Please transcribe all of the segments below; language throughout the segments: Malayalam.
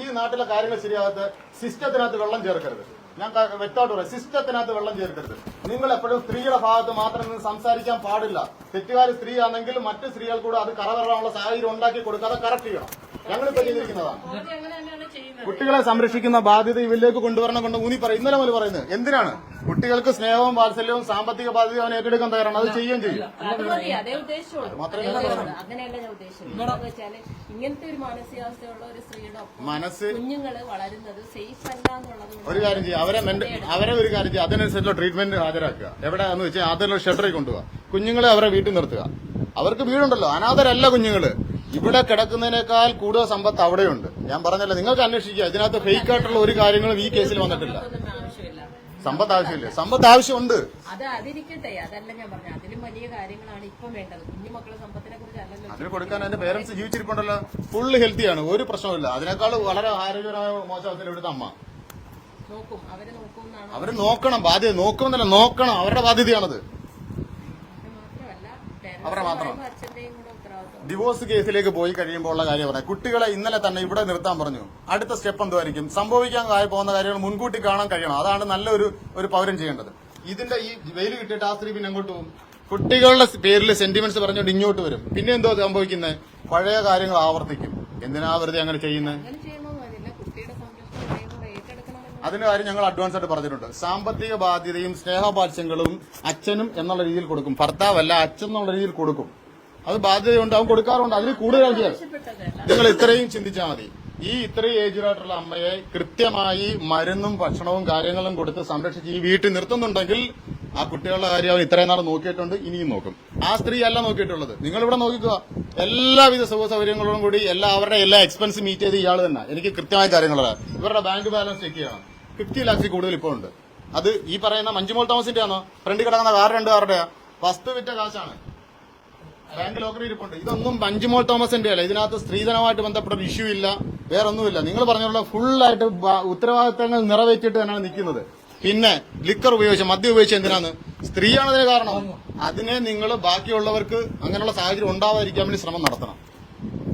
ഈ നാട്ടിലെ കാര്യങ്ങൾ ശരിയാകാത്ത സിസ്റ്റത്തിനകത്ത് വെള്ളം ചേർക്കരുത്. ഞാൻ വ്യക്തമായിട്ട് പറയാം സിസ്റ്റത്തിനകത്ത് വെള്ളം ചേർക്കരുത്. നിങ്ങൾ എപ്പോഴും സ്ത്രീയുടെ ഭാഗത്ത് മാത്രം നിന്ന് സംസാരിക്കാൻ പാടില്ല. തെറ്റുകാരി സ്ത്രീ ആണെങ്കിൽ മറ്റു സ്ത്രീകൾ കൂടെ അത് കറവറാനുള്ള സാഹചര്യം ഉണ്ടാക്കി കൊടുക്കാതെ കറക്റ്റ് ചെയ്യണം. ഞങ്ങളിപ്പോ ചെയ്തിരിക്കുന്നതാണ് കുട്ടികളെ സംരക്ഷിക്കുന്ന ബാധ്യത ഇവരിലേക്ക് കൊണ്ടുവരണം കൊണ്ട് ഊന്നി പറയും. ഇന്നലെ മുതൽ പറയുന്നത്. എന്തിനാണ്? കുട്ടികൾക്ക് സ്നേഹവും വാത്സല്യവും സാമ്പത്തിക ബാധ്യത അവൻ ഏറ്റെടുക്കാൻ തയ്യാറാണ്. അത് ചെയ്യുകയും ചെയ്യും. ഇങ്ങനത്തെ ഒരു മാനസികാവസ്ഥയുള്ള ഒരു സ്ത്രീയുടെ മനസ്സ് കുഞ്ഞുങ്ങൾ വളരുന്നത് സേഫ് അല്ല ഒരു കാര്യം ചെയ്യും. അവരെ അവരെ ഒരു കാര്യം ചെയ്യും. അതിനനുസരിച്ചുള്ള ട്രീറ്റ്മെന്റ് ഹാജരാക്കുക. എവിടെയാന്ന് വെച്ചാൽ അതിലുള്ള ഷെൽട്ടറിൽ കൊണ്ടുപോകുക കുഞ്ഞുങ്ങളെ അവരെ വീട്ടിൽ നിർത്തുക. അവർക്ക് വീടുണ്ടല്ലോ. അനാഥരല്ല കുഞ്ഞുങ്ങൾ. ഇവിടെ കിടക്കുന്നതിനേക്കാൾ കൂടുതൽ സമ്പത്ത് അവിടെയുണ്ട്. ഞാൻ പറഞ്ഞല്ലോ നിങ്ങൾക്ക് അന്വേഷിക്കുക. ഇതിനകത്ത് ഫേക്ക് ആയിട്ടുള്ള ഒരു കാര്യങ്ങളും ഈ കേസിൽ വന്നിട്ടില്ല. സമ്പത്ത് ആവശ്യമില്ല. സമ്പത്ത് ആവശ്യമുണ്ട്. അത് അതിരിക്കട്ടെ. അതല്ല ഞാൻ പറഞ്ഞു. അതിലും വലിയ കാര്യങ്ങളാണ് ഇപ്പം വേണ്ടത്. കുഞ്ഞു മക്കളെ സമ്പത്തിനെ കുറിച്ച് അല്ലല്ലോ അതിന് കൊടുക്കാൻ എന്റെ പേരൻസ് ജീവിച്ചിരിപ്പുണ്ടല്ലോ. ഫുള്ള് ഹെൽത്തിയാണ് ഒരു പ്രശ്നവുമില്ല. അതിനേക്കാൾ വളരെ ആരോഗ്യപരമായ മോശാവസ്ഥയിൽ ഇവിടുത്തെ അമ്മ. അവർ നോക്കണം. ബാധ്യത നോക്കുമെന്നല്ല നോക്കണം. അവരുടെ ബാധ്യതയാണത്. അവരെ അവരുടെ മാത്രം. ഡിവോഴ്സ് കേസിലേക്ക് പോയി കഴിയുമ്പോൾ ഉള്ള കാര്യം പറയാം. കുട്ടികളെ ഇന്നലെ തന്നെ ഇവിടെ നിർത്താൻ പറഞ്ഞു. അടുത്ത സ്റ്റെപ്പ് എന്തുമായിരിക്കും സംഭവിക്കാൻ ആയി പോകുന്ന കാര്യങ്ങൾ മുൻകൂട്ടി കാണാൻ കഴിയണം. അതാണ് നല്ലൊരു ഒരു പൗരൻ ചെയ്യേണ്ടത്. ഇതിന്റെ ഈ വെയിൽ കിട്ടിയിട്ട് ആ സ്ത്രീ പിന്നെ അങ്ങോട്ട് പോകും? കുട്ടികളുടെ പേരിൽ സെന്റിമെന്റ്സ് പറഞ്ഞുകൊണ്ട് ഇങ്ങോട്ട് വരും. പിന്നെ എന്തോ സംഭവിക്കുന്നത് പഴയ കാര്യങ്ങൾ ആവർത്തിക്കും. എന്തിനാ വെറുതെ അങ്ങനെ ചെയ്യുന്നത് അതിന്റെ കാര്യം ഞങ്ങൾ അഡ്വാൻസ് ആയിട്ട് പറഞ്ഞിട്ടുണ്ട്. സാമ്പത്തിക ബാധ്യതയും സ്നേഹപാത്സ്യങ്ങളും അച്ഛനും എന്നുള്ള രീതിയിൽ കൊടുക്കും. ഭർത്താവല്ല അച്ഛൻ എന്നുള്ള രീതിയിൽ കൊടുക്കും. അത് ബാധ്യതയുണ്ട് അവൻ കൊടുക്കാറുണ്ട്. അതിൽ കൂടുതൽ നിങ്ങൾ ഇത്രയും ചിന്തിച്ചാൽ മതി. ഈ ഇത്രയും ഏജിലായിട്ടുള്ള അമ്മയെ കൃത്യമായി മരുന്നും ഭക്ഷണവും കാര്യങ്ങളും കൊടുത്ത് സംരക്ഷിച്ച് ഈ വീട്ടിൽ നിർത്തുന്നുണ്ടെങ്കിൽ ആ കുട്ടികളുടെ കാര്യം അവൻ ഇത്രയും നാൾ നോക്കിയിട്ടുണ്ട് ഇനിയും നോക്കും. ആ സ്ത്രീ അല്ല നോക്കിയിട്ടുള്ളത്. നിങ്ങൾ ഇവിടെ നോക്കിക്കുക. എല്ലാവിധ സുഖ സൗകര്യങ്ങളോടും കൂടി എല്ലാ അവരുടെ എല്ലാ എക്സ്പെൻസ് മീറ്റ് ചെയ്ത് ഇയാൾ തന്നെ. എനിക്ക് കൃത്യമായ കാര്യങ്ങളാണ് ഇവരുടെ ബാങ്ക് ബാലൻസ് ചെക്ക് ചെയ്യണം. ഫിഫ്റ്റി ലാക്സിൽ കൂടുതൽ ഇപ്പോൾ ഉണ്ട്. അത് ഈ പറയുന്ന മഞ്ജുമോൾ തോമസിന്റെ ആണോ ഫ്രണ്ടിൽ കിടക്കുന്ന കാർ രണ്ട് കാറുടെയാ വസ്തു വിറ്റ കാശാണ്. ബാങ്ക് ലോക്കറി ഇരിപ്പുണ്ട്. ഇതൊന്നും പഞ്ചുമോൾ തോമസിന്റെ അല്ല. ഇതിനകത്ത് സ്ത്രീധനമായിട്ട് ബന്ധപ്പെട്ട ഒരു ഇഷ്യൂ ഇല്ല. വേറെ ഒന്നുമില്ല നിങ്ങൾ പറഞ്ഞുള്ള ഫുള്ളായിട്ട് ഉത്തരവാദിത്തങ്ങൾ നിറവേറ്റിട്ട് തന്നെയാണ് നിൽക്കുന്നത്. പിന്നെ ലിക്കർ ഉപയോഗിച്ച് മദ്യം ഉപയോഗിച്ച് എന്തിനാണ്? സ്ത്രീയാണ് അതിന് കാരണം. അതിനെ നിങ്ങൾ ബാക്കിയുള്ളവർക്ക് അങ്ങനെയുള്ള സാഹചര്യം ഉണ്ടാവാതിരിക്കാൻ വേണ്ടി ശ്രമം നടത്തണം.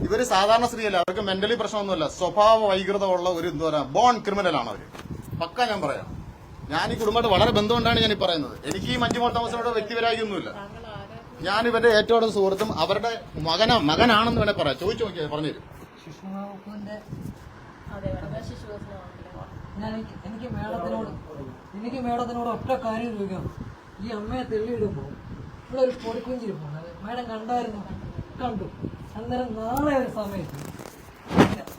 ഇവർ സാധാരണ സ്ത്രീയല്ല. അവർക്ക് മെന്റലി പ്രശ്നമൊന്നുമില്ല. സ്വഭാവ വൈകൃത ഉള്ള ഒരു എന്താ പറയുക ബോൺ ക്രിമിനൽ ആണ് പക്ക ഞാൻ പറയാം. ഞാൻ ഈ കുടുംബമായിട്ട് വളരെ ബന്ധമുണ്ടാണ് ഞാൻ ഈ പറയുന്നത്. എനിക്ക് ഈ മഞ്ജുമോൾ തോമസിനോട് വ്യക്തിപരായൊന്നുമില്ല താങ്കൾ ആരാ ഞാൻ ഇവരുടെ ഏറ്റവും അടുത്ത സുഹൃത്തും അവരുടെ മകന മകനാണെന്ന് വേണേ പറയാം. ചോദിച്ചു നോക്കിയാൽ ശിശുവസനമാണല്ലോ ഞാൻ എനിക്ക് മേഡത്തിനോട് എനിക്ക് മേഡത്തിനോട് ഒറ്റ കാര്യം ചോദിക്കാം ഈ അമ്മയെ തെള്ളിയിടുമ്പോൾ ഇവിടെ ഒരു പൊടിക്കുഞ്ചിരിപ്പുണ്ട് മേഡം കണ്ടായിരുന്നു. കണ്ടു. അന്നേരം നാളെ ഒരു സമയത്ത്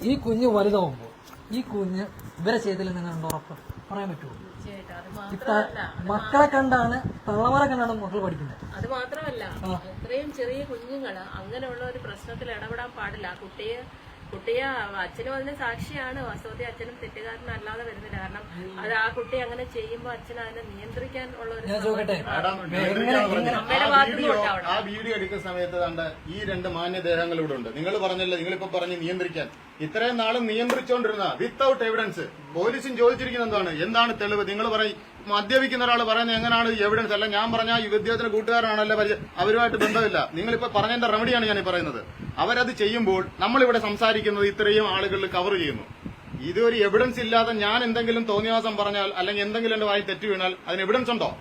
ഈ കുഞ്ഞ് വലുതാവുമ്പോൾ ഈ കുഞ്ഞ് ഇവരെ ചെയ്തിൽ നിന്നുണ്ട് ഉറപ്പ് പറയാൻ പറ്റുമോ? മക്കളെ കണ്ടാണ് തള്ളമാരെ കണ്ടാണ് മക്കൾ പഠിക്കുന്നത്. അത് മാത്രമല്ല ഇത്രയും ചെറിയ കുഞ്ഞുങ്ങൾ അങ്ങനെയുള്ള ഒരു പ്രശ്നത്തിൽ ഇടപെടാൻ പാടില്ല. ആ കുട്ടിയെ കുട്ടിയെ അച്ഛനും അതിന് സാക്ഷിയാണ് വാസ്തവത്തിൽ അച്ഛനും തെറ്റുകാരനല്ലാതെ വരുന്നില്ല. കാരണം അത് ആ കുട്ടി അങ്ങനെ ചെയ്യുമ്പോൾ അച്ഛൻ അതിനെ നിയന്ത്രിക്കാൻ ഉള്ള ഒരു ആ വീഡിയോ എടുക്കുന്ന സമയത്ത് ഈ രണ്ട് മാന്യദേഹങ്ങളിവിടെ ഉണ്ട്. നിങ്ങൾ പറഞ്ഞല്ലോ നിങ്ങളിപ്പോ പറഞ്ഞു നിയന്ത്രിക്കാൻ. ഇത്രയും നാൾ നിയന്ത്രിച്ചുകൊണ്ടിരുന്ന വിത്തൌട്ട് എവിഡൻസ് പോലീസും ചോദിച്ചിരിക്കുന്ന എന്താണ്? എന്താണ് തെളിവ്? നിങ്ങൾ പറയും മദ്യപിക്കുന്ന ഒരാൾ പറയുന്നത് എങ്ങനെയാണ് എവിഡൻസ് അല്ല ഞാൻ പറഞ്ഞ ഈ വിദ്യാർത്ഥിയുടെ കൂട്ടുകാരാണല്ലോ അവരുമായിട്ട് ബന്ധമില്ല. നിങ്ങളിപ്പോ പറഞ്ഞതിന്റെ റെമഡിയാണ് ഞാൻ പറയുന്നത്. അവരത് ചെയ്യുമ്പോൾ നമ്മളിവിടെ സംസാരിക്കുന്നത് ഇത്രയും ആളുകളിൽ കവർ ചെയ്യുന്നു. ഇതൊരു എവിഡൻസ് ഇല്ലാതെ ഞാൻ എന്തെങ്കിലും തോന്നിയവാസം പറഞ്ഞാൽ അല്ലെങ്കിൽ എന്തെങ്കിലും എന്റെ വായി തെറ്റു വീണാൽ അതിന് എവിഡൻസ് ഉണ്ടോ?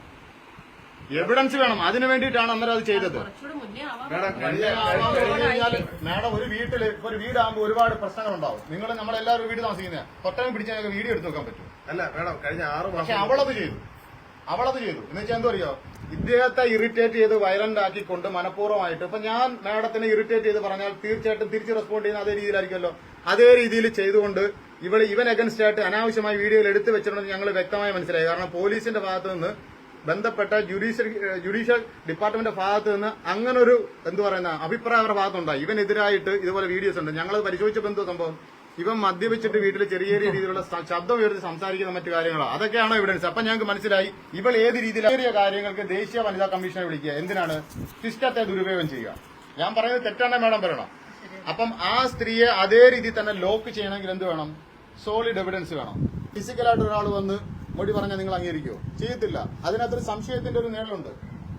എവിഡൻസ് വേണം. അതിനു വേണ്ടിയിട്ടാണ് അന്നേരം അത് ചെയ്തത്. മാഡം ഒരു വീട്ടിൽ ഇപ്പൊ ഒരു വീടാകുമ്പോൾ ഒരുപാട് പ്രശ്നങ്ങൾ ഉണ്ടാവും നിങ്ങൾ നമ്മളെല്ലാവരും വീട് താമസിക്കുന്ന. തൊട്ടം പിടിച്ചാൽ ഞങ്ങൾക്ക് വീഡിയോ എടുത്ത് നോക്കാൻ പറ്റും. അല്ല മാഡം കഴിഞ്ഞ ആറ് പക്ഷെ മാസം അവളത് ചെയ്തു. അവളത് ചെയ്തു. എന്ന് വെച്ചാൽ എന്തോ അറിയോ ഇദ്ദേഹത്തെ ഇറിറ്റേറ്റ് ചെയ്ത് വയലന്റ് ആക്കിക്കൊണ്ട് മനഃപൂർവമായിട്ട് ഇപ്പൊ ഞാൻ മാഡത്തിനെ ഇറിറ്റേറ്റ് ചെയ്ത് പറഞ്ഞാൽ തീർച്ചയായിട്ടും തിരിച്ച് റെസ്പോണ്ട് ചെയ്യുന്ന അതേ രീതിയിലായിരിക്കുമല്ലോ. അതേ രീതിയിൽ ചെയ്തുകൊണ്ട് ഇവൾ ഇവൻ അഗൻസ്റ്റ് ആയിട്ട് അനാവശ്യമായി വീഡിയോയിൽ എടുത്തു വെച്ചിട്ടുണ്ടെന്ന് ഞങ്ങൾ വ്യക്തമായി മനസ്സിലായി. കാരണം പോലീസിന്റെ ഭാഗത്ത് നിന്ന് ബന്ധപ്പെട്ട ജുഡീഷ്യൽ ജുഡീഷ്യൽ ഡിപ്പാർട്ട്മെന്റ് ഭാഗത്ത് നിന്ന് അങ്ങനൊരു എന്ത് പറയുന്ന അഭിപ്രായം അവരുടെ ഭാഗത്തുണ്ടായി. ഇവനെതിരായിട്ട് ഇതുപോലെ വീഡിയോസ് ഉണ്ട്. ഞങ്ങൾ പരിശോധിച്ചപ്പോൾ എന്തോ സംഭവം? ഇവൻ മദ്യപിച്ചിട്ട് വീട്ടിൽ ചെറിയ ചെറിയ രീതിയിലുള്ള ശബ്ദം ഉയർത്തി സംസാരിക്കുന്ന മറ്റു കാര്യങ്ങളോ. അതൊക്കെയാണോ എവിഡൻസ് അപ്പൊ ഞങ്ങൾക്ക് മനസ്സിലായി. ഇവൾ ഏത് രീതിയിൽ ചെറിയ കാര്യങ്ങൾക്ക് ദേശീയ വനിതാ കമ്മീഷനെ വിളിക്കുക. എന്തിനാണ്? സിസ്റ്റത്തെ ദുരുപയോഗം ചെയ്യുക. ഞാൻ പറയുന്നത് തെറ്റാണ് മാഡം പറയണം? അപ്പം ആ സ്ത്രീയെ അതേ രീതിയിൽ തന്നെ ലോക്ക് ചെയ്യണമെങ്കിൽ എന്ത് വേണം? സോളിഡ് എവിഡൻസ് വേണം. ഫിസിക്കലായിട്ട് ഒരാൾ വന്ന് മൊഴി പറഞ്ഞാൽ നിങ്ങൾ അംഗീകരിക്കുമോ ചെയ്യത്തില്ല. അതിനകത്തൊരു സംശയത്തിന്റെ ഒരു നേടലുണ്ട്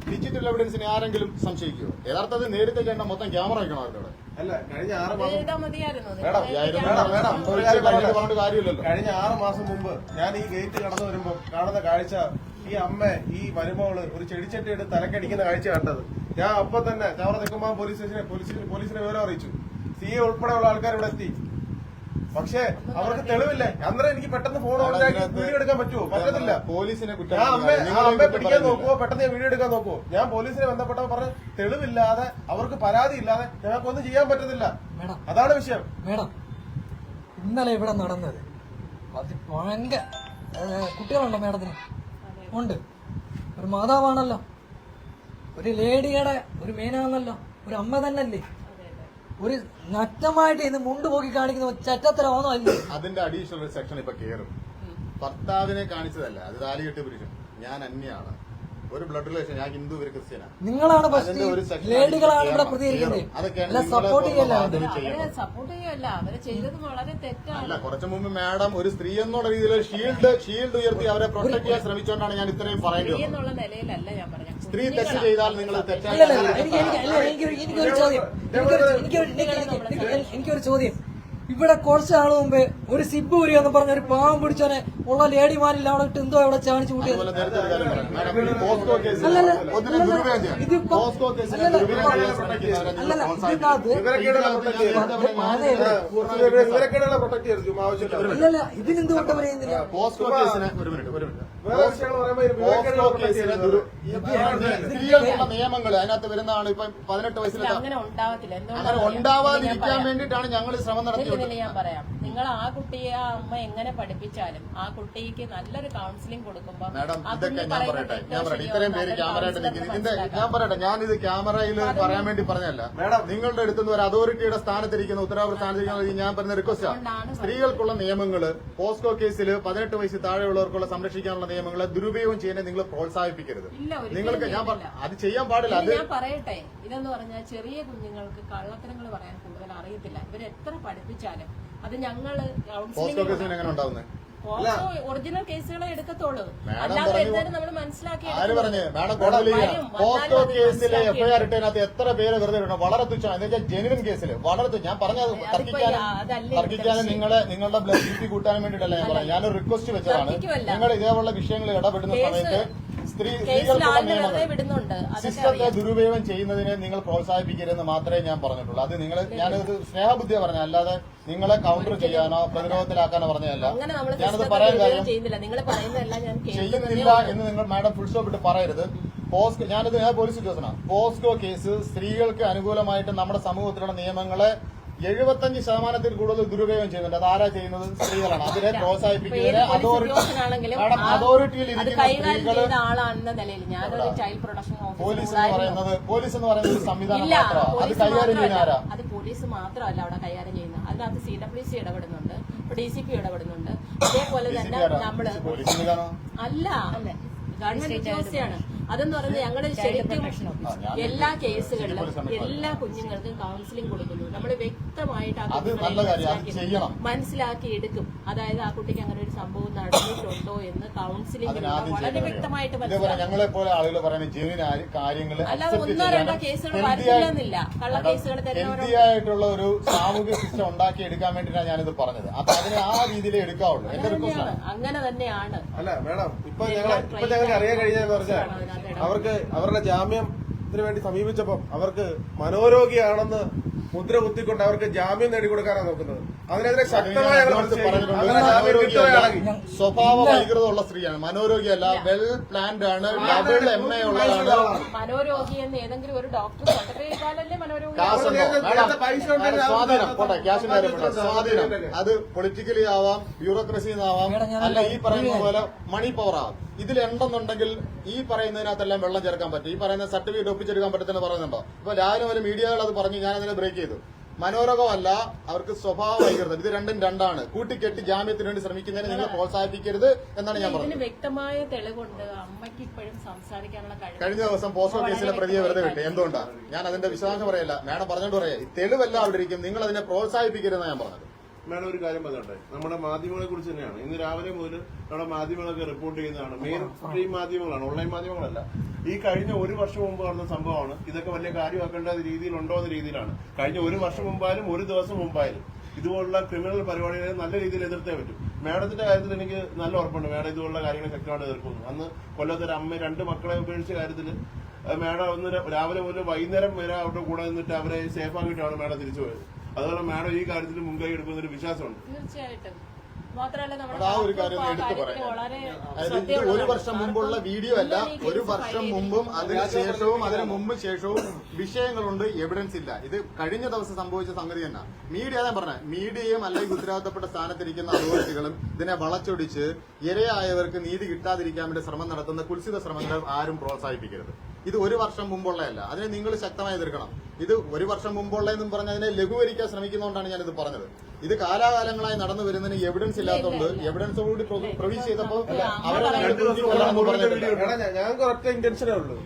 ഡിജിറ്റൽ എവിഡൻസിനെ ആരെങ്കിലും സംശയിക്കുമോ യഥാർത്ഥത്തിൽ നേരത്തെ ചെയ്യേണ്ട മൊത്തം ക്യാമറ വയ്ക്കണം അവരുടെ അല്ല കഴിഞ്ഞ ആറ് മാസം മേഡം, മേഡം, മേഡം, കാര്യമില്ലല്ലോ. കഴിഞ്ഞ ആറ് മാസം മുമ്പ് ഞാൻ ഈ ഗേറ്റ് കടന്നു വരുമ്പോ കാണുന്ന കാഴ്ച ഈ അമ്മ ഈ മരുമകൾ ഒരു ചെടിച്ചട്ടി എടുത്ത് തലക്കടിക്കുന്ന കാഴ്ച കണ്ടത്. ഞാൻ അപ്പൊ തന്നെ ചവറ തെക്കുമാൻ പോലീസ് സ്റ്റേഷനെ പോലീസിന് പോലീസിനെ വിവരം അറിയിച്ചു. സി എ ഉൾപ്പെടെയുള്ള ആൾക്കാർ ഇവിടെ എത്തി. പക്ഷേ അവർക്ക് തെളിവില്ലേ? അന്നേരം എനിക്ക് പെട്ടെന്ന് ഫോൺ ഓണാക്കി വീഡിയോ എടുക്കാൻ പറ്റുമോ? പറ്റത്തില്ല. പോലീസിനെ കുറ്റം ഞാൻ അമ്മയെ പിടിക്കാൻ. നോക്കുവോ? പെട്ടെന്ന് വീഡിയോ എടുക്കാൻ നോക്കുവോ? ഞാൻ പോലീസിനെ ബന്ധപ്പെട്ട പറഞ്ഞ തെളിവില്ലാതെ അവർക്ക് പരാതി ഇല്ലാതെ ഞങ്ങൾക്കൊന്നും ചെയ്യാൻ പറ്റത്തില്ല. അതാണ് വിഷയം. മേഡം ഇന്നലെ ഇവിടെ നടന്നത് ഭയങ്കര കുട്ടികളുണ്ടോ മേഡത്തിന്? ഉണ്ട്. ഒരു മാതാവാണല്ലോ. ഒരു ലേഡിയുടെ ഒരു മേനാണല്ലോ. ഒരു അമ്മ തന്നല്ലേ ഒരു നഗ്നമായിട്ട് ഇന്ന് മുണ്ട് പോക്കി കാണിക്കുന്ന ചറ്റത്തരമാണോ അല്ലേ? അതിന്റെ അഡീഷണൽ ഒരു സെക്ഷൻ ഇപ്പൊ കേറും. ഭർത്താവിനെ കാണിച്ചതല്ല. അത് താലി കെട്ടി പിടിക്കും ഞാൻ അന്യാണ് ഒരു ബ്ലഡ് റിലേഷൻ ഞാൻ ഹിന്ദു ഒരു ക്രിസ്ത്യനാണ് നിങ്ങളാണ് ഫസ്റ്റ് ലേഡികളാണ് ഇവിടെ. പ്രതികരിക്കുന്നത്. സപ്പോർട്ട് ചെയ്യല്ല. സപ്പോർട്ട് ചെയ്യല്ല. അവർ ചെയ്തത് വളരെ തെറ്റാണ്. അല്ല കുറച്ചു മുമ്പ് മാഡം ഒരു സ്ത്രീ എന്നുള്ള രീതിയിൽ ഷീൽഡ് ഷീൽഡ് ഉയർത്തി അവരെ പ്രൊട്ടക്ട് ചെയ്യാൻ ശ്രമിച്ചുകൊണ്ടാണ് ഞാൻ ഇത്രയും പറയുന്നത്. സ്ത്രീ എന്നുള്ള നിലയിലല്ല ഞാൻ പറഞ്ഞത്. സ്ത്രീ തെറ്റ് ചെയ്താൽ നിങ്ങൾ തെറ്റാണ് എനിക്കൊരു ചോദ്യം. എനിക്കൊരു എനിക്കൊരു എനിക്ക് എനിക്ക് എനിക്കൊരു ചോദ്യം. ഇവിടെ കുറച്ച് നാൾ മുമ്പ് ഒരു സിബ് ഉരി എന്ന് പറഞ്ഞ ഒരു പാവം പിടിച്ചോനെ ഉള്ള ലേഡിമാരില്ല അവിടെ ഇട്ട് എന്തോ അവിടെ ചാണിച്ചു കൂട്ടിയത് അല്ലല്ല, ഇത് അല്ലല്ല, ഇതിനെന്തുകൊണ്ട് പറയുന്നില്ല സ്ത്രീകൾക്കുള്ള നിയമങ്ങൾ അതിനകത്ത് വരുന്നതാണ് ഇപ്പൊ പതിനെട്ട് വയസ്സിൽ അങ്ങനെ ഉണ്ടാവാതിരിക്കാൻ വേണ്ടിട്ടാണ് ഞങ്ങൾ ശ്രമം ഇതിൽ നടത്തിയത് ഞാൻ പറയാം. നിങ്ങൾ ആ കുട്ടിയെ ആ അമ്മ എങ്ങനെ പഠിപ്പിച്ചാലും ആ കുട്ടിക്ക് നല്ലൊരു കൗൺസിലിംഗ് കൊടുക്കുമ്പോ മാഡം ആ ഞാൻ പറയട്ടെ. ഞാൻ പറയട്ടെ. ഇത്രയും പേര് ഞാൻ പറയട്ടെ. ഞാനിത് ക്യാമറയിൽ പറയാൻ വേണ്ടി പറഞ്ഞല്ല മാഡം. നിങ്ങളുടെ അടുത്തുനിന്ന് ഒരു അതോറിറ്റിയുടെ സ്ഥാനത്തിരിക്കുന്ന ഉത്തരവാദിത്ത സ്ഥാനത്തിരിക്കുന്ന ഞാൻ പറഞ്ഞ റിക്വസ്റ്റ് സ്ത്രീകൾക്കുള്ള നിയമങ്ങൾ പോസ്കോ കേസിൽ പതിനെട്ട് വയസ്സ് താഴെയുള്ളവർക്കുള്ള സംരക്ഷിക്കാനുള്ള നിയമങ്ങളെ ദുരുപയോഗം ചെയ്യാൻ നിങ്ങൾ പ്രോത്സാഹിപ്പിക്കരുത്. നിങ്ങൾക്ക് ഞാൻ പറ- അത് ചെയ്യാൻ പാടില്ല. അത് ഞാൻ പറയട്ടെ. ഇതെന്ന് പറഞ്ഞാൽ ചെറിയ കുഞ്ഞുങ്ങൾക്ക് കള്ളത്തരങ്ങൾ പറയാൻ കൂടുതൽ അറിയത്തില്ല. ഇവരെത്ര എത്ര പഠിപ്പിച്ചാലും അത് ഞങ്ങൾ കൗൺസിലിംഗ് ഒറിജിനൽ കേസുകളെ എടുക്കത്തുള്ളൂ. അല്ലാതെ എന്തായാലും നമ്മൾ മനസ്സിലാക്കി ആര് പറഞ്ഞു? പറഞ്ഞ് മാഡം പോസ്റ്റോ കേസിലെ എഫ്ഐആർ ഇട്ടതിനകത്ത് എത്ര പേര് വെറുതെ ഇടണം? വളരെ തുച്ഛമാണ്. എന്ന് വെച്ചാൽ ജെനുവിൻ കേസിൽ വളരെ ഞാൻ പറഞ്ഞത് തർക്കിക്കാനും നിങ്ങളെ നിങ്ങളുടെ ബ്ലഡ് കൂട്ടാനും വേണ്ടിയിട്ടല്ല ഞാൻ പറയാം ഞാനൊരു റിക്വസ്റ്റ് വെച്ചതാണ്. നിങ്ങൾ ഇതേപോലുള്ള വിഷയങ്ങളിൽ ഇടപെടുന്ന സമയത്ത് സ്ത്രീ സിസ്റ്റത്തെ ദുരുപയോഗം ചെയ്യുന്നതിനെ നിങ്ങൾ പ്രോത്സാഹിപ്പിക്കരുതെന്ന് മാത്രമേ ഞാൻ പറഞ്ഞിട്ടുള്ളൂ. അത് നിങ്ങൾ ഞാനത് സ്നേഹബുദ്ധിയെ പറഞ്ഞ അല്ലാതെ നിങ്ങളെ കൗണ്ടർ ചെയ്യാനോ പ്രതിരോധത്തിലാക്കാനോ പറഞ്ഞതല്ല. ഞാനത് പറയാൻ കാര്യം ചെയ്യുന്നില്ല. എന്ന് നിങ്ങൾ മാഡം ഫുൾ സ്റ്റോപ്പ് ഇട്ട് പറയരുത്. പോസ്കോ ഞാനത് ഞാൻ പോലീസ് ഉദ്യോഗസ്ഥനാണ് പോസ്കോ കേസ് സ്ത്രീകൾക്ക് അനുകൂലമായിട്ട് നമ്മുടെ സമൂഹത്തിലുള്ള നിയമങ്ങളെ എഴുപത്തഞ്ച് ശതമാനത്തിൽ കൂടുതൽ ദുരുപയോഗം ചെയ്യുന്നുണ്ട്. അത് ആരാ ചെയ്യുന്നത്? സ്ത്രീകളാണ്. അതിനെ പ്രോത്സാഹിപ്പിക്കുന്നത് അതോറിറ്റിയിൽ പോലീസ് എന്ന് പറയുന്നത് പോലീസ് എന്ന് പറയുന്നത് ഒരു സംവിധാനം മാത്രമാണ് അത് കൈകാര്യം ചെയ്യുന്ന ആരാ? അത് പോലീസ് മാത്രമല്ല അവിടെ കൈകാര്യം ചെയ്യുന്നത്. അതിനകത്ത് സി ഡബ്ല്യു സി ഇടപെടുന്നുണ്ട്. ഡി സി പി ഇടപെടുന്നുണ്ട്. അതേപോലെ തന്നെ നമ്മൾ അല്ല അല്ല. ഗവൺമെന്റ് ഉദ്യോഗസ്ഥയാണ്. അതെന്ന് പറയുന്നത് ഞങ്ങൾ ശരിക്കും എല്ലാ കേസുകളിലും എല്ലാ കുഞ്ഞുങ്ങൾക്കും കൗൺസിലിംഗ് കൊടുക്കുന്നു. നമ്മൾ വ്യക്തമായിട്ട് ആ അത് കുഞ്ഞുങ്ങളെ മനസ്സിലാക്കി- ചെയ്യണം. മനസ്സിലാക്കി എടുക്കും. അതായത് ആ കുട്ടിക്ക് അങ്ങനെ ഒരു സംഭവം നടന്നിട്ടുണ്ടോ എന്ന് കൗൺസിലിംഗ് വളരെ വ്യക്തമായിട്ട് ഞങ്ങളെ പോലെ ആളുകൾ പറയുന്ന ജെനുവിൻ കാര്യങ്ങൾ അല്ലാതെ ഒന്നോ രണ്ടോ കേസുകൾ വരുന്നില്ല കള്ള കേസുകൾ ഹെൽത്തി ഒരു സാമൂഹ്യ സിസ്റ്റം ഉണ്ടാക്കി എടുക്കാൻ വേണ്ടിയിട്ടാണ് ഞാനിത് പറഞ്ഞത്. അപ്പൊ അതിനെ ആ രീതിയിലേ എടുക്കാവുള്ളൂ. എന്റെ റിക്വസ്റ്റ് ആണ് അങ്ങനെ തന്നെയാണ്. അല്ല മേഡം ഇപ്പൊ ഞങ്ങൾ ഇപ്പൊ ഞങ്ങൾക്ക് അറിയാൻ കഴിഞ്ഞാൽ പറഞ്ഞാൽ അവർക്ക് അവരുടെ ജാമ്യം ജാമ്യത്തിന് വേണ്ടി സമീപിച്ചപ്പോൾ അവർക്ക് മനോരോഗിയാണെന്ന് മുദ്ര കുത്തിക്കൊണ്ട് അവർക്ക് ജാമ്യം നേടിക്കൊടുക്കാനാണ് നോക്കുന്നത്. അതിനെതിരെ ശക്തമായ സ്വഭാവ വൈകൃതമുള്ള സ്ത്രീയാണ്. മനോരോഗിയല്ല വെൽ പ്ലാൻഡ് ആണ് ഡബിൾ എം എ ഉള്ളതാണ്. മനോരോഗി എന്ന് ഏതെങ്കിലും ഒരു ഡോക്ടർ സ്വാധീനം. അത് സ്വാധീനം. പൊളിറ്റിക്കലി ആവാം ബ്യൂറോക്രസി ആവാം അല്ല ഈ പറയുന്ന പോലെ മണി പവർ ആവാം. ഇതിൽ ഉണ്ടെന്നുണ്ടെങ്കിൽ ഈ പറയുന്നതിനകത്തെല്ലാം വെള്ളം ചേർക്കാൻ പറ്റും. ഈ പറയുന്ന സർട്ടിഫിക്കറ്റ് ഒപ്പിച്ചെടുക്കാൻ പറ്റത്തെന്ന് പറയുന്നുണ്ടോ? ഇപ്പൊ ലാലും ഒരു മീഡിയകൾ അത് പറഞ്ഞു ഞാൻ അതിനെ ബ്രേക്ക് ചെയ്തു. മനോരോഗമല്ല അവർക്ക് സ്വഭാവ വൈകൃതം ഇത് രണ്ടും രണ്ടാണ്. കൂട്ടിക്കെട്ടി ജാമ്യത്തിന് വേണ്ടി ശ്രമിക്കുന്നതിനെ നിങ്ങൾ പ്രോത്സാഹിപ്പിക്കരുത് എന്നാണ് ഞാൻ പറഞ്ഞത്. വ്യക്തമായ തെളിവുണ്ട്. അമ്മയ്ക്ക് ഇപ്പോഴും സംസാരിക്കാനുള്ള കഴിഞ്ഞ ദിവസം പോസ്റ്റോ കേസിലെ പ്രതിയെ വെറുതെ കിട്ടി എന്തുകൊണ്ടാണ് ഞാൻ അതിന്റെ വിശദാംശം പറയല്ല. മാഡം പറഞ്ഞോണ്ട് പറയാം. തെളിവല്ല അവിടെ ഇരിക്കും. നിങ്ങൾ അതിനെ പ്രോത്സാഹിപ്പിക്കരുതെന്നാണ് ഞാൻ പറഞ്ഞത്. മേഡം ഒരു കാര്യം പറഞ്ഞോട്ടെ? നമ്മുടെ മാധ്യമങ്ങളെ കുറിച്ച് തന്നെയാണ്. ഇന്ന് രാവിലെ മുതൽ നമ്മുടെ മാധ്യമങ്ങളൊക്കെ റിപ്പോർട്ട് ചെയ്യുന്നതാണ്. മെയിൻ സ്ട്രീം മാധ്യമങ്ങളാണ് ഓൺലൈൻ മാധ്യമങ്ങളല്ല. ഈ കഴിഞ്ഞ ഒരു വർഷം മുമ്പ് നടന്ന സംഭവമാണ്. ഇതൊക്കെ വലിയ കാര്യമാക്കേണ്ട രീതിയിലുണ്ടോ എന്ന രീതിയിലാണ്. കഴിഞ്ഞ ഒരു വർഷം മുമ്പായാലും ഒരു ദിവസം മുമ്പായാലും ഇതുപോലുള്ള ക്രിമിനൽ പരിപാടികളെ നല്ല രീതിയിൽ എതിർത്തേ പറ്റും. മാഡത്തിന്റെ കാര്യത്തിൽ എനിക്ക് നല്ല ഉറപ്പുണ്ട്. മാഡം ഇതുപോലുള്ള കാര്യങ്ങൾ ശക്തമായിട്ട് എതിർക്കുന്നു. അന്ന് കൊല്ലത്തെ ഒരു അമ്മ രണ്ട് മക്കളെ ഉപേക്ഷിച്ച കാര്യത്തിൽ മാഡം ഒന്ന് രാവിലെ മുതൽ വൈകുന്നേരം വരെ അവരുടെ കൂടെ നിന്നിട്ട് അവരെ സേഫ് ആക്കിയിട്ടാണ് മാഡം തിരിച്ചു പോയത്. അതുപോലെ മാഡം ഈ കാര്യത്തിൽ മുൻകൈ എടുക്കുന്നൊരു വിശ്വാസമുണ്ട്. തീർച്ചയായിട്ടും. മാത്രമല്ല നമ്മുടെ ആ ഒരു കാര്യം എടുത്തു പറയാം. ഒരു വർഷം മുമ്പുള്ള വീഡിയോ അല്ല ഒരു വർഷം മുമ്പും അതിനുശേഷവും അതിന് മുമ്പ് ശേഷവും വിഷയങ്ങളുണ്ട് എവിഡൻസ് ഇല്ല. ഇത് കഴിഞ്ഞ ദിവസം സംഭവിച്ച സംഗതി തന്നെ. മീഡിയ ഞാൻ പറഞ്ഞ മീഡിയയും അല്ലെങ്കിൽ ഉത്തരവാദിത്തപ്പെട്ട സ്ഥാനത്തിരിക്കുന്ന അതോറിറ്റികളും ഇതിനെ വളച്ചൊടിച്ച് ഇരയായവർക്ക് നീതി കിട്ടാതിരിക്കാൻ വേണ്ടി ശ്രമം നടത്തുന്ന കുൽസിത ശ്രമങ്ങൾ ആരും പ്രോത്സാഹിപ്പിക്കരുത്. ഇത് ഒരു വർഷം മുമ്പുള്ളതല്ല. അതിനെ നിങ്ങൾ ശക്തമായി എതിർക്കണം. ഇത് ഒരു വർഷം മുമ്പുള്ളതെന്നും പറഞ്ഞ് അതിനെ ലഘൂകരിക്കാൻ ശ്രമിക്കുന്നതുകൊണ്ടാണ് ഞാനിത് പറഞ്ഞത്. ഇത് കാലാകാലങ്ങളായി നടന്നു വരുന്നതിന് എവിഡൻസ് ഇല്ലാത്തതുകൊണ്ട് എവിഡൻസോടുകൂടി പ്രൊവീസ് ചെയ്തപ്പോൾ ഞങ്ങൾക്ക് ഒറ്റ ഇന്റൻഷനേ ഉള്ളൂ.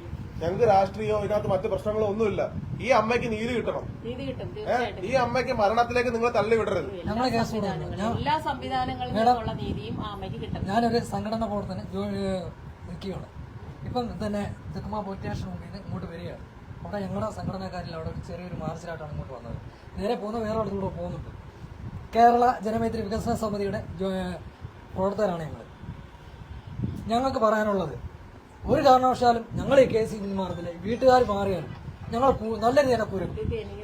ഞങ്ങൾക്ക് രാഷ്ട്രീയമോ ഇതിനകത്ത് മറ്റു പ്രശ്നങ്ങളോ ഒന്നുമില്ല. ഈ അമ്മയ്ക്ക് നീതി കിട്ടണം. നീതി കിട്ടും ഈ അമ്മയ്ക്ക് മരണത്തിലേക്ക് നിങ്ങൾ തള്ളി വിടരുത് ഞങ്ങളെ കേസ് കൊടുക്കുന്നു സംവിധാനങ്ങളും ഞാൻ എല്ലാ കിട്ടും ഞാനൊരു സംഘടന പ്രവർത്തനം നിൽക്കുകയാണ്. ഇപ്പം തന്നെ തെക്കുമാ പോലീസ് സ്റ്റേഷൻ മുമ്പിൽ നിന്ന് ഇങ്ങോട്ട് വരികയാണ് അവിടെ ഞങ്ങളുടെ സംഘടനക്കാരിൽ അവിടെ ഒരു ചെറിയൊരു മാർച്ചിലായിട്ടാണ് ഇങ്ങോട്ട് വന്നത്. നേരെ പോകുന്ന വേറെ അടുത്തൂടെ പോകുന്നുണ്ട്. കേരള ജനമൈത്രി വികസന സമിതിയുടെ പ്രവർത്തകരാണ് ഞങ്ങൾ ഞങ്ങൾക്ക് പറയാനുള്ളത് ഒരു കാരണവശാലും ഞങ്ങൾ ഈ കേസിൽ നിന്ന് മാറുന്നില്ല വീട്ടുകാർ മാറിയാലും ഞങ്ങൾ നല്ല രീതിയിൽ പോരും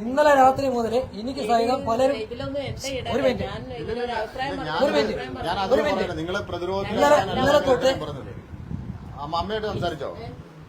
ഇന്നലെ രാത്രി മുതൽ എനിക്ക് സഹിതം പലരും ഒരു മിനിറ്റ്. ഒരു മിനിറ്റ്. ഇന്നലെ തൊട്ട് പറഞ്ഞത് അമ്മ സംസാരിച്ചോ?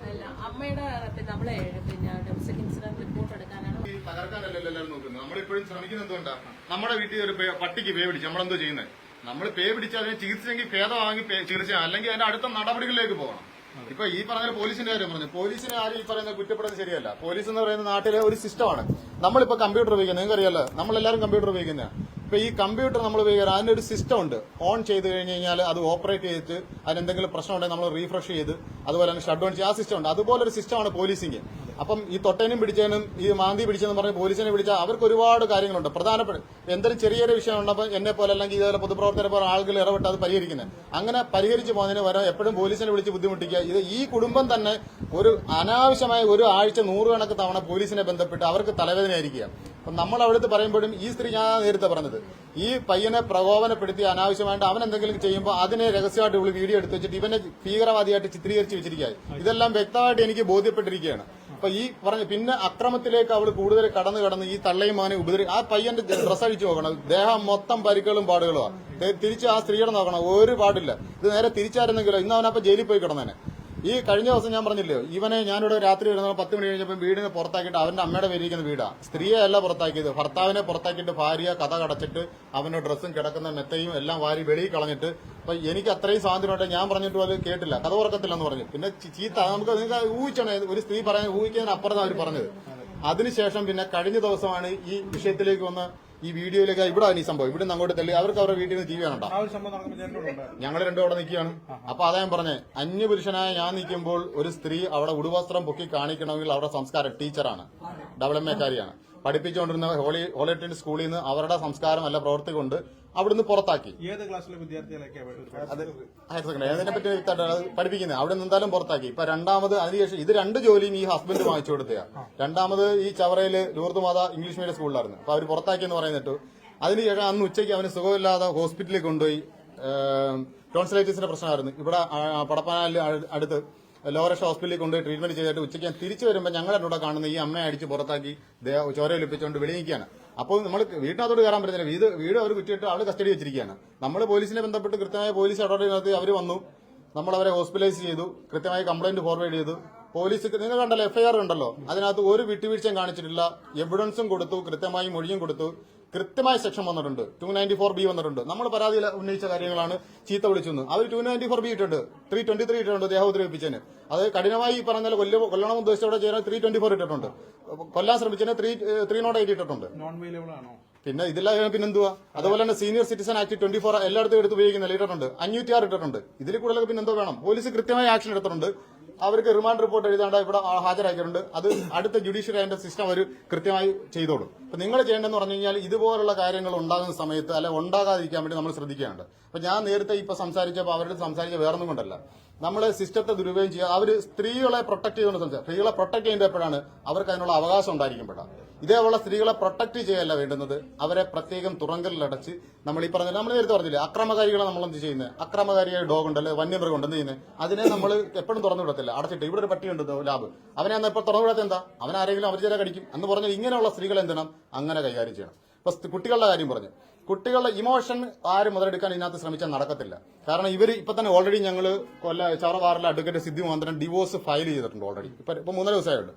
അല്ല അമ്മയുടെ പിന്നെ നമ്മളെ പിന്നെ ഡൊമസ്റ്റിക് ഇൻസിഡന്റ് റിപ്പോർട്ട് എടുക്കാനാണ്. ഈ തകർക്കാനല്ലല്ലോ എല്ലാവരും നോക്കുന്നത്? നമ്മളിപ്പോഴും ശ്രമിക്കുന്നത് എന്തുകൊണ്ടാ? നമ്മുടെ വീട്ടിൽ ഒരു പട്ടിക്ക് പേ പിടിച്ചു നമ്മളെന്തോ ചെയ്യുന്നത് നമ്മൾ പേ പിടിച്ച് അതിനെ ചികിത്സയെങ്കിൽ ഭേദമാക്കി പേ- ചികിത്സ അല്ലെങ്കിൽ അതിന്റെ അടുത്ത നടപടികളിലേക്ക് പോകണം. ഇപ്പൊ ഈ പറഞ്ഞ പോലീസിന്റെ കാര്യം പറഞ്ഞു. പോലീസിനെ ആരും ഈ പറയുന്ന കുറ്റപ്പെടുന്നത് ശരിയല്ല. പോലീസ് എന്ന് പറയുന്ന നാട്ടിലെ ഒരു സിസ്റ്റമാണ് നമ്മളിപ്പോ കമ്പ്യൂട്ടർ ഉപയോഗിക്കുന്നത്. നിങ്ങൾക്ക് അറിയാലോ നമ്മളെല്ലാവരും കമ്പ്യൂട്ടർ ഉപയോഗിക്കുന്ന ഇപ്പൊ ഈ കമ്പ്യൂട്ടർ നമ്മൾ ഉപയോഗിക്കുക അതിനൊരു സിസ്റ്റം ഉണ്ട്. ഓൺ ചെയ്ത് കഴിഞ്ഞ് കഴിഞ്ഞാൽ അത് ഓപ്പറേറ്റ് ചെയ്തിട്ട് അതിനെന്തെങ്കിലും പ്രശ്നം ഉണ്ടെങ്കിൽ നമ്മൾ റീഫ്രഷ് ചെയ്ത് അതുപോലെ തന്നെ ഷട്ട് ഡൗൺ ചെയ്യുക ആ സിസ്റ്റം ഉണ്ട്. അതുപോലെ ഒരു സിസ്റ്റമാണ് പോലീസിംഗ് അപ്പം ഈ തൊട്ടേനും പിടിച്ചതിനും ഈ മാന്തി പിടിച്ചെന്ന് പറഞ്ഞ് പോലീസിനെ പിടിച്ചാൽ അവർക്ക് ഒരുപാട് കാര്യങ്ങളുണ്ട്. പ്രധാനപ്പെട്ട എന്തൊരു ചെറിയൊരു വിഷയം ഉണ്ടപ്പോൾ എന്നെ പോലെ അല്ലെങ്കിൽ ഇതുപോലെ പൊതുപ്രവർത്തകരെ പോലെ ആളുകൾ ഇടപെട്ട് അത് പരിഹരിക്കുന്നത് അങ്ങനെ പരിഹരിച്ച് പോകുന്നതിന് വരെ എപ്പോഴും പോലീസിനെ വിളിച്ച് ബുദ്ധിമുട്ടിക്കുക. ഇത് ഈ കുടുംബം തന്നെ ഒരു അനാവശ്യമായ ഒരു ആഴ്ച നൂറുകണക്ക് തവണ പോലീസിനെ ബന്ധപ്പെട്ട് അവർക്ക് തലവേദനയായിരിക്കുക. അപ്പം നമ്മൾ അവിടുത്തെ പറയുമ്പോഴും ഈ സ്ത്രീ ഞാൻ നേരത്തെ പറഞ്ഞത് ഈ പയ്യനെ പ്രകോപനപ്പെടുത്തി അനാവശ്യമായിട്ട് അവൻ എന്തെങ്കിലും ചെയ്യുമ്പോൾ അതിനെ രഹസ്യമായിട്ട് ഇവൾ വീഡിയോ എടുത്ത് വെച്ചിട്ട് ഇവനെ ഭീകരവാദിയായിട്ട് ചിത്രീകരിച്ച് വെച്ചിരിക്കുകയായി. ഇതെല്ലാം വ്യക്തമായിട്ട് എനിക്ക് ബോധ്യപ്പെട്ടിരിക്കുകയാണ്. അപ്പൊ ഈ പറഞ്ഞ പിന്നെ അക്രമത്തിലേക്ക് അവൾ കൂടുതൽ കടന്നു കടന്ന് ഈ തള്ളയും മാനെ ഉപദ്രവി ആ പയ്യന്റെ ഡ്രസ് അഴിച്ചു നോക്കണം. ദേഹം മൊത്തം പരിക്കുകളും പാടുകളുമാണ്. തിരിച്ച് ആ സ്ത്രീയുടെ നോക്കണം. ഒരു പാടില്ല. ഇത് നേരെ തിരിച്ചായിരുന്നെങ്കിലോ ഇന്ന് അവനപ്പോ ജയിലിൽ പോയി കിടന്നേനെ. ഈ കഴിഞ്ഞ ദിവസം ഞാൻ പറഞ്ഞില്ലേ ഇവനെ ഞാനിവിടെ രാത്രി വരുന്ന പത്ത് മണി കഴിഞ്ഞപ്പോൾ വീടിനെ പുറത്താക്കിയിട്ട് അവന്റെ അമ്മയുടെ പേരിയിരിക്കുന്ന വീടാ. സ്ത്രീയെ അല്ല പുറത്താക്കിയത്. ഭർത്താവിനെ പുറത്താക്കിയിട്ട് ഭാര്യ കഥ കടച്ചിട്ട് അവന്റെ ഡ്രസ്സും കിടക്കുന്ന മെത്തയും എല്ലാം വാരി വെളിയിൽ കളഞ്ഞിട്ട് അപ്പൊ എനിക്ക് അത്രയും സ്വാതന്ത്ര്യമായിട്ട് ഞാൻ പറഞ്ഞിട്ട് അത് കേട്ടില്ല. കഥ ഉറക്കത്തില്ലെന്ന് പറഞ്ഞു. പിന്നെ ചീത്ത നമുക്ക് നിങ്ങൾക്ക് ഊഹിച്ചാണ് ഒരു സ്ത്രീ പറയാൻ ഊഹിക്കുന്നതിന് അപ്പുറത്താണ് അവർ പറഞ്ഞത്. അതിനുശേഷം പിന്നെ കഴിഞ്ഞ ദിവസമാണ് ഈ വിഷയത്തിലേക്ക് വന്ന ഈ വീഡിയോയിലേക്ക് ഇവിടെ ഈ സംഭവം. ഇവിടെ നിന്ന് അങ്ങോട്ട് തള്ളി അവർക്ക് അവരുടെ വീട്ടിൽ നിന്ന് ടി വി കാണണ്ട ഞങ്ങൾ രണ്ടും അവിടെ നിൽക്കുകയാണ്. അപ്പൊ അതാ ഞാൻ പറഞ്ഞേ അന്യപുരുഷനായ ഞാൻ നിൽക്കുമ്പോൾ ഒരു സ്ത്രീ അവിടെ ഉടുവസ്ത്രം പൊക്കി കാണിക്കണമെങ്കിൽ അവരുടെ സംസ്കാരം ടീച്ചറാണ് ഡബിൾ എം എക്കാരിയാണ് പഠിപ്പിച്ചുകൊണ്ടിരുന്ന ഹോളി ഹോളിറ്റിന്റെ സ്കൂളിൽ നിന്ന് അവരുടെ സംസ്കാരം അല്ല പ്രവർത്തി കൊണ്ട് അവിടുന്ന് പുറത്താക്കി. ഏത് ക്ലാസ്സിലെ വിദ്യാർത്ഥികളൊക്കെ അതിനെ പറ്റി പഠിപ്പിക്കുന്നത് അവിടെ നിന്ന് എന്തായാലും പുറത്താക്കി. ഇപ്പൊ രണ്ടാമത് അതിനുശേഷം ഇത് രണ്ട് ജോലിയും ഈ ഹസ്ബൻഡ് വാങ്ങിച്ചു കൊടുത്തുക രണ്ടാമത് ഈ ചവറയിൽ ലൂർദ് മാത ഇംഗ്ലീഷ് മീഡിയം സ്കൂളിലായിരുന്നു അപ്പൊ അവർ പുറത്താക്കി എന്ന് പറയുന്നിട്ടു അതിനുശേഷം അന്ന് ഉച്ചയ്ക്ക് അവന് സുഖമില്ലാതെ ഹോസ്പിറ്റലിൽ കൊണ്ടുപോയി ടോൺസിലൈറ്റിസിന്റെ പ്രശ്നമായിരുന്നു. ഇവിടെ പടപ്പനാലിൽ അടുത്ത് ലോറഷ് ഹോസ്പിറ്റലിൽ കൊണ്ടുപോയി ട്രീറ്റ്മെന്റ് ചെയ്തിട്ട് ഉച്ചയ്ക്ക് ഞാൻ തിരിച്ചു വരുമ്പോൾ ഞങ്ങളുടെ കൂടെ കാണുന്ന ഈ അമ്മയെ അടിച്ച് പുറത്താക്കി ചോരയൊലിപ്പിച്ചുകൊണ്ട് വെളിയിക്കുകയാണ്. അപ്പോൾ നമ്മൾ വീട്ടിനകത്തോട് കയറാൻ പറ്റുന്നില്ല വീട് വീട് അവർ കുറ്റിയിട്ട് അവൾ കസ്റ്റഡി വെച്ചിരിക്കുകയാണ്. നമ്മൾ പോലീസിനെ ബന്ധപ്പെട്ട് കൃത്യമായ പോലീസ് ഇടപെടൽ നടത്തി അവർ വന്നു. നമ്മൾ അവരെ ഹോസ്പിറ്റലൈസ് ചെയ്തു. കൃത്യമായി കംപ്ലൈന്റ് ഫോർവേഡ് ചെയ്തു. പോലീസ് നിങ്ങൾ കണ്ടല്ലോ എഫ്ഐആർ ഉണ്ടല്ലോ. അതിനകത്ത് ഒരു വിട്ടുവീഴ്ചയും കാണിച്ചിട്ടില്ല. എവിഡൻസും കൊടുത്തു. കൃത്യമായി മൊഴിയും കൊടുത്തു. കൃത്യമായ സെക്ഷൻ വന്നിട്ടുണ്ട്. ടു നയന്റി ഫോർ ബി വന്നിട്ടുണ്ട്. നമ്മൾ പരാതിയിൽ ഉന്നയിച്ച കാര്യങ്ങളാണ് ചീത്ത വിളിച്ചെന്ന്. അവർ ടു നയന്റി ഫോർ ബി ഇട്ടുണ്ട്. ത്രീ ട്വന്റി ത്രീ ഇട്ടിട്ടുണ്ട് ദേഹോദ്രവിപ്പിച്ചതിന് അത് കഠിനമായി പറഞ്ഞാൽ കൊല്ല കൊല്ലണം ഉദ്ദേശത്തോടെ ചെയ്യാൻ ത്രീ ട്വന്റി ഫോർ ഇട്ടിട്ടുണ്ട്. കൊല്ലാൻ ശ്രമിച്ചതിന് ത്രീ ത്രീ നോട്ട് എയ്റ്റ് ഇട്ടിട്ടുണ്ട്. നോൺ അവൈലബിൾ ആണോ? പിന്നെ ഇതില്ല പിന്നെന്തുവാ അതുപോലെ തന്നെ senior citizen act twenty four എല്ലായിടത്തും എടുത്ത് ഉപയോഗിക്കുന്നില്ല ഇട്ടിട്ടുണ്ട് അഞ്ഞൂറ്റി ആറ് ഇട്ടിട്ടുണ്ട്. ഇതിൽ കൂടുതലൊക്കെ പിന്നെ എന്തോ വേണം. പോലീസ് കൃത്യമായി ആക്ഷൻ എടുത്തിട്ടുണ്ട്. അവർക്ക് റിമാൻഡ് റിപ്പോർട്ട് എഴുതാണ്ട് ഇവിടെ ഹാജരാക്കിയിട്ടുണ്ട്. അത് അടുത്ത ജുഡീഷ്യറി അതിന്റെ സിസ്റ്റം അവർ കൃത്യമായി ചെയ്തോളും. അപ്പൊ നിങ്ങൾ ചെയ്യേണ്ടതെന്ന് പറഞ്ഞു കഴിഞ്ഞാൽ ഇതുപോലുള്ള കാര്യങ്ങൾ ഉണ്ടാകുന്ന സമയത്ത് അല്ലെ ഉണ്ടാകാതിരിക്കാൻ വേണ്ടി നമ്മൾ ശ്രദ്ധിക്കുകയാണ് അപ്പൊ ഞാൻ നേരത്തെ ഇപ്പൊ സംസാരിച്ചപ്പോൾ അവരുടെ സംസാരിച്ച വേറൊന്നും കൊണ്ടല്ല. നമ്മൾ സിസ്റ്റത്തെ ദുരുപയോഗം ചെയ്യുക. അവർ സ്ത്രീകളെ പ്രൊട്ടക്ട് ചെയ്യുന്ന സ്ത്രീകളെ പ്രൊട്ടക്ട് ചെയ്യേണ്ടപ്പോഴാണ് അവർക്ക് അതിനുള്ള അവകാശം ഉണ്ടായിരിക്കുമ്പോഴാണ് ഇതേപോലെ സ്ത്രീകളെ പ്രൊട്ടക്ട് ചെയ്യല്ല വേണ്ടുന്നത്. അവരെ പ്രത്യേകം തുറങ്കലിലടച്ച് നമ്മൾ ഈ പറഞ്ഞ നമ്മൾ നേരത്തെ പറഞ്ഞില്ല അക്രമകാരികളെ നമ്മൾ എന്ത് ചെയ്യുന്നത് അക്രമകാരിയായ ഡോഗ് ഉണ്ടല്ലേ വന്യമൃഗം ഉണ്ട് എന്ത് ചെയ്യുന്നത് അതിനെ നമ്മൾ എപ്പോഴും തുറന്നു വിടത്തില്ല. അടച്ചിട്ട് ഇവിടെ ഒരു പട്ടി ഉണ്ട് ലാബ്. അവനെ അന്ന് ഇപ്പോൾ തുറന്നു വിടാത്ത എന്താ? അവൻ ആരെങ്കിലും ചില കടിക്കും. എന്ന് പറഞ്ഞാൽ ഇങ്ങനെയുള്ള സ്ത്രീകൾ എന്തിനാ അങ്ങനെ കൈകാര്യം ചെയ്യണം. ഇപ്പൊ കുട്ടികളുടെ കാര്യം പറഞ്ഞു. കുട്ടികളുടെ ഇമോഷൻ ആരും മുതലെടുക്കാൻ ഇതിനകത്ത് ശ്രമിച്ചാൽ നടക്കത്തില്ല. കാരണം ഇവർ ഇപ്പൊ തന്നെ ഓൾറെഡി ഞങ്ങൾ കൊല്ല ചവറവാറിലെ advocate Siddhi Mohan divorce file ചെയ്തിട്ടുണ്ട് ഓൾറെഡി ഇപ്പൊ ഇപ്പൊ മൂന്നര ദിവസമായുള്ളൂ.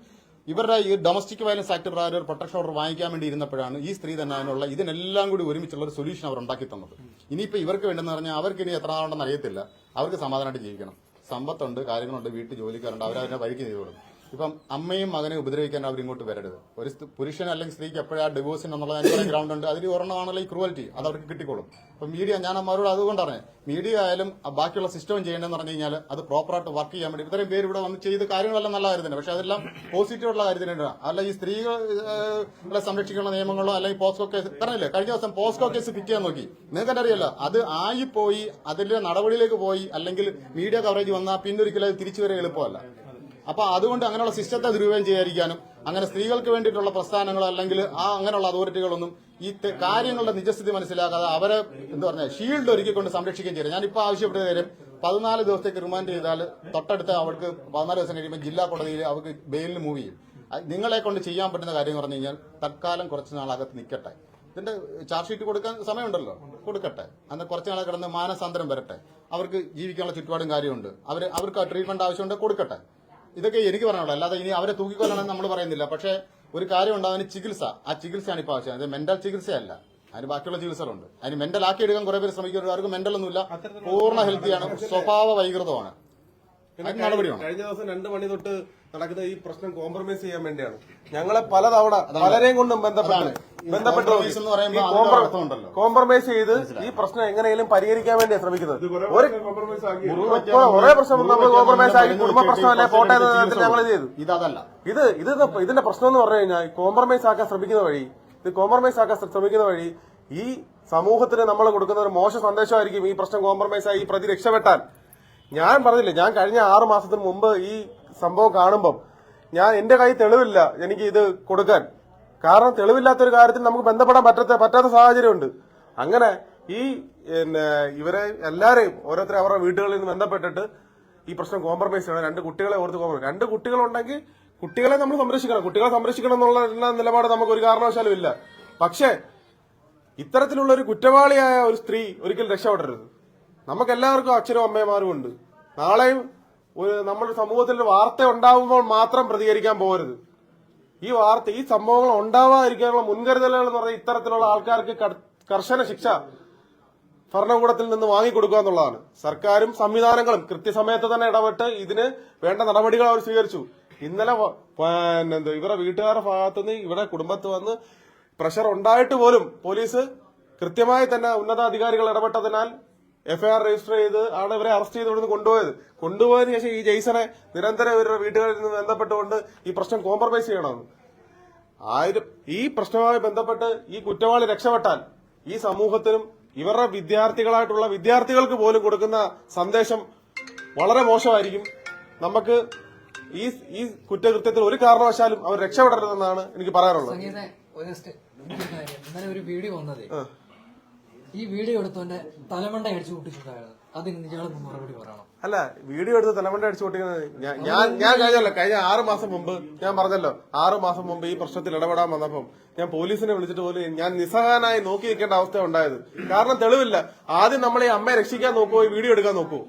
ഇവരുടെ ഈ ഡൊമസ്റ്റിക് വയലൻസ് ആക്ട് പ്രകാരം ഒരു പ്രൊട്ടക്ഷൻ ഓർഡർ വാങ്ങിക്കാൻ വേണ്ടി ഇരുന്നപ്പോഴാണ് ഈ സ്ത്രീ തന്നെ അതിനുള്ള ഇതിനെല്ലാം കൂടി ഒരുമിച്ചുള്ള ഒരു സൊല്യൂഷൻ അവർ ഉണ്ടാക്കി തന്നത്. ഇനിയിപ്പോ ഇവർക്ക് വേണ്ടെന്ന് പറഞ്ഞാൽ അവർക്ക് ഇനി എത്ര നാളുണ്ടെന്ന് അറിയത്തില്ല. അവർക്ക് സമാധാനമായിട്ട് ജീവിക്കണം. സമ്പത്തുണ്ട് കാര്യങ്ങളുണ്ട് വീട്ടിൽ ജോലിക്കാരുണ്ട് അവരവരുടെ വഴിക്ക് ചെയ്തോളും ഇപ്പം അമ്മയും മകനെ ഉപദ്രവിക്കാൻ അവർ ഇങ്ങോട്ട് വരരുത്. ഒരു പുരുഷൻ അല്ലെങ്കിൽ സ്ത്രീക്ക് എപ്പോഴാ ഡിവോഴ്സിന് എന്നുള്ള ഗ്രൗണ്ട് ഉണ്ട്. അതിൽ ഒരെണ്ണമാണല്ലോ ഈ ക്രൂവൽറ്റി അത് അവർക്ക് കിട്ടിക്കോളും. അപ്പം മീഡിയ ഞാൻ അമ്മമാരോട് അതുകൊണ്ടാണ് മീഡിയ ആയാലും ബാക്കിയുള്ള സിസ്റ്റം ചെയ്യേണ്ടതെന്ന് പറഞ്ഞു കഴിഞ്ഞാൽ അത് പ്രോപ്പറായിട്ട് വർക്ക് ചെയ്യാൻ വേണ്ടി ഇത്രയും പേര് ഇവിടെ വന്ന് ചെയ്ത് കാര്യങ്ങളെല്ലാം നല്ല കാര്യത്തിന്. പക്ഷെ അതെല്ലാം പോസിറ്റീവുള്ള കാര്യത്തിന് അല്ല ഈ സ്ത്രീകളെ സംരക്ഷിക്കുന്ന നിയമങ്ങളോ അല്ലെങ്കിൽ പോസ്കോ കേസ് പറഞ്ഞില്ലേ കഴിഞ്ഞ ദിവസം പോസ്കോ കേസ് പിക്ക് ചെയ്യാൻ നോക്കി. നിങ്ങൾക്ക് അറിയില്ല അത് ആയിപ്പോയി അതിന്റെ നടപടിയിലേക്ക് പോയി അല്ലെങ്കിൽ മീഡിയ കവറേജ് വന്നാൽ പിന്നൊരിക്കലും അത് തിരിച്ചു വരെ എളുപ്പമല്ല. അപ്പൊ അതുകൊണ്ട് അങ്ങനെയുള്ള സിസ്റ്റത്തെ ദുരുപയോഗം ചെയ്യാതിരിക്കാനും അങ്ങനെ സ്ത്രീകൾക്ക് വേണ്ടിയിട്ടുള്ള പ്രസ്ഥാനങ്ങൾ അല്ലെങ്കിൽ ആ അങ്ങനെയുള്ള അതോറിറ്റികളൊന്നും ഈ കാര്യങ്ങളുടെ നിജസ്ഥിതി മനസ്സിലാക്കാതെ അവരെ എന്താ പറഞ്ഞ ഷീൽഡ് ഒരുക്കിക്കൊണ്ട് സംരക്ഷിക്കുകയും ചെയ്യും ഞാനിപ്പോൾ ആവശ്യപ്പെട്ട കാര്യം പതിനാല് ദിവസത്തേക്ക് റിമാൻഡ് ചെയ്താൽ തൊട്ടടുത്ത് അവർക്ക് പതിനാല് ദിവസം കഴിയുമ്പോൾ ജില്ലാ കോടതിയിൽ അവർക്ക് ബെയിലിന് മൂവ് ചെയ്യും. നിങ്ങളെ കൊണ്ട് ചെയ്യാൻ പറ്റുന്ന കാര്യം എന്ന് പറഞ്ഞു കഴിഞ്ഞാൽ തൽക്കാലം കുറച്ച് നാളകത്ത് നിൽക്കട്ടെ ഇതിന്റെ ചാർജ് ഷീറ്റ് കൊടുക്കാൻ സമയമുണ്ടല്ലോ? കൊടുക്കട്ടെ. അന്ന് കുറച്ച് നാളെ കിടന്ന് മാനസാന്തരം വരട്ടെ. അവർക്ക് ജീവിക്കാനുള്ള ചുറ്റുപാടും കാര്യമുണ്ട്. അവർ അവർക്ക് ട്രീറ്റ്മെന്റ് ആവശ്യമുണ്ട് കൊടുക്കട്ടെ. ഇതൊക്കെ എനിക്ക് പറയാനുള്ളൂ. അല്ലാതെ ഇനി അവരെ തൂക്കിക്കൊല്ലണമെന്ന് നമ്മൾ പറയുന്നില്ല. പക്ഷേ ഒരു കാര്യമുണ്ട് അതിന് ചികിത്സ. ആ ചികിത്സയാണ് ഇപ്പോൾ ആവശ്യം. അത് മെന്റൽ ചികിത്സയല്ല. അതിന് ബാക്കിയുള്ള ചികിത്സകളുണ്ട്. അതിന് മെന്റൽ ആക്കി എടുക്കാൻ കുറെ പേര് ശ്രമിക്കുന്നവർ അവർക്ക് മെന്റൽ ഒന്നുമില്ല പൂർണ ഹെൽത്തിയാണ്. സ്വഭാവ വൈകൃതമാണ്. നടപടിയാണ്. കഴിഞ്ഞ ദിവസം രണ്ട് മണി തൊട്ട് നടക്കുന്ന ഈ പ്രശ്നം കോംപ്രമൈസ് ചെയ്യാൻ വേണ്ടിയാണ്. ഞങ്ങളെ പലതവണ പലരെയും കൊണ്ടും ബന്ധപ്പെട്ട്. ബന്ധപ്പെട്ട്. കോംപ്രമൈസ് ചെയ്ത് ഈ പ്രശ്നം എങ്ങനെയെങ്കിലും പരിഹരിക്കാൻ വേണ്ടിയാണ് ശ്രമിക്കുന്നത്. ഒരു പ്രശ്നം നമ്മൾ കോംപ്രമൈസ് ആക്കി. കുടുംബ പ്രശ്നമല്ലേ പോട്ടെ എന്ന് ഞങ്ങൾ ചെയ്തു. ഇതല്ല ഇത് ഇത് ഇതിന്റെ പ്രശ്നം എന്ന് പറഞ്ഞു കഴിഞ്ഞാൽ കോംപ്രമൈസ് ആക്കാൻ ശ്രമിക്കുന്ന വഴി ഇത് കോംപ്രമൈസ് ആക്കാൻ ശ്രമിക്കുന്ന വഴി ഈ സമൂഹത്തിന് നമ്മൾ കൊടുക്കുന്ന ഒരു മോശ സന്ദേശമായിരിക്കും ഈ പ്രശ്നം കോംപ്രമൈസ് ആയി ഈ പ്രതി രക്ഷപ്പെട്ടാൽ. ഞാൻ പറഞ്ഞില്ല ഞാൻ കഴിഞ്ഞ ആറ് മാസത്തിന് മുമ്പ് ഈ സംഭവം കാണുമ്പം ഞാൻ എന്റെ കൈ തെളിവില്ല എനിക്ക് ഇത് കൊടുക്കാൻ. കാരണം തെളിവില്ലാത്ത ഒരു കാര്യത്തിൽ നമുക്ക് ബന്ധപ്പെടാൻ പറ്റാത്ത പറ്റാത്ത സാഹചര്യമുണ്ട്. അങ്ങനെ ഈ പിന്നെ ഇവരെ എല്ലാരെയും ഓരോരുത്തരെ അവരുടെ വീടുകളിൽ നിന്ന് ബന്ധപ്പെട്ടിട്ട് ഈ പ്രശ്നം കോംപ്രമൈസ് ചെയ്യണം. രണ്ട് കുട്ടികളെ ഓർത്ത് കോംപ്രമൈസ് രണ്ട് കുട്ടികളുണ്ടെങ്കിൽ കുട്ടികളെ നമ്മൾ സംരക്ഷിക്കണം. കുട്ടികളെ സംരക്ഷിക്കണം എന്നുള്ള നിലപാട് നമുക്ക് ഒരു കാരണവശാലും ഇല്ല. പക്ഷേ ഇത്തരത്തിലുള്ള ഒരു കുറ്റവാളിയായ ഒരു സ്ത്രീ ഒരിക്കലും രക്ഷപ്പെടരുത്. നമുക്ക് എല്ലാവർക്കും അച്ഛനും അമ്മമാരും ഉണ്ട്. നാളെയും നമ്മുടെ സമൂഹത്തിൽ വാർത്ത ഉണ്ടാവുമ്പോൾ മാത്രം പ്രതികരിക്കാൻ പോകരുത്. ഈ വാർത്ത ഈ സംഭവങ്ങൾ ഉണ്ടാവാതിരിക്കാനുള്ള മുൻകരുതലുകൾ എന്ന് പറഞ്ഞാൽ ഇത്തരത്തിലുള്ള ആൾക്കാർക്ക് കർശന ശിക്ഷ ഭരണകൂടത്തിൽ നിന്ന് വാങ്ങിക്കൊടുക്കുക എന്നുള്ളതാണ്. സർക്കാരും സംവിധാനങ്ങളും കൃത്യസമയത്ത് തന്നെ ഇടപെട്ട് ഇതിന് വേണ്ട നടപടികൾ അവർ സ്വീകരിച്ചു. ഇന്നലെ എന്ത് ഇവരുടെ വീട്ടുകാരുടെ ഭാഗത്തുനിന്ന് ഇവിടെ കുടുംബത്ത് വന്ന് പ്രഷർ ഉണ്ടായിട്ട് പോലും പോലീസ് കൃത്യമായി തന്നെ ഉന്നതാധികാരികൾ ഇടപെട്ടതിനാൽ എഫ്ഐആർ രജിസ്റ്റർ ചെയ്ത് ആണ് ഇവരെ അറസ്റ്റ് ചെയ്ത് ഇവിടുന്ന് കൊണ്ടുപോയത്. കൊണ്ടുപോയതിനു ശേഷം ഈ ജെയ്സനെ നിരന്തരം ഇവരുടെ വീട്ടുകാരിൽ നിന്ന് ബന്ധപ്പെട്ടുകൊണ്ട് ഈ പ്രശ്നം കോംപ്രമൈസ് ചെയ്യണമെന്ന്. ആയിരം ഈ പ്രശ്നവുമായി ബന്ധപ്പെട്ട് ഈ കുറ്റവാളി രക്ഷപ്പെട്ടാൽ ഈ സമൂഹത്തിനും ഇവരുടെ വിദ്യാർത്ഥികളായിട്ടുള്ള വിദ്യാർത്ഥികൾക്ക് പോലും കൊടുക്കുന്ന സന്ദേശം വളരെ മോശമായിരിക്കും. നമുക്ക് ഈ ഈ കുറ്റകൃത്യത്തിൽ ഒരു കാരണവശാലും അവർ രക്ഷപ്പെടരുതെന്നാണ് എനിക്ക് പറയാനുള്ളത്. ഒരു വീഡിയോ വന്നത് ഈ വീഡിയോ എടുത്തവന്റെ തലമണ്ട അടിച്ചു പൊട്ടിച്ചിട്ടുണ്ടായിരുന്നു. അതിന് നിങ്ങളൊന്ന് മറുപടി പറയണം. അല്ല വീഡിയോ എടുത്ത് തലമണ്ട അടിച്ചു പൊട്ടിക്കുന്നത് ഞാൻ ഞാൻ കഴിഞ്ഞല്ലോ കഴിഞ്ഞ ആറ് മാസം മുമ്പ് ഞാൻ പറഞ്ഞല്ലോ ആറ് മാസം മുമ്പ് ഈ പ്രശ്നത്തിൽ ഇടപെടാൻ വന്നപ്പം ഞാൻ പോലീസിനെ വിളിച്ചിട്ട് പോലും ഞാൻ നിസ്സഹായനായി നോക്കി നിൽക്കേണ്ട അവസ്ഥ ഉണ്ടായത്. കാരണം തെളിവില്ല. ആദ്യം നമ്മൾ ഈ അമ്മയെ രക്ഷിക്കാൻ നോക്കുമോ വീഡിയോ എടുക്കാൻ നോക്കുമോ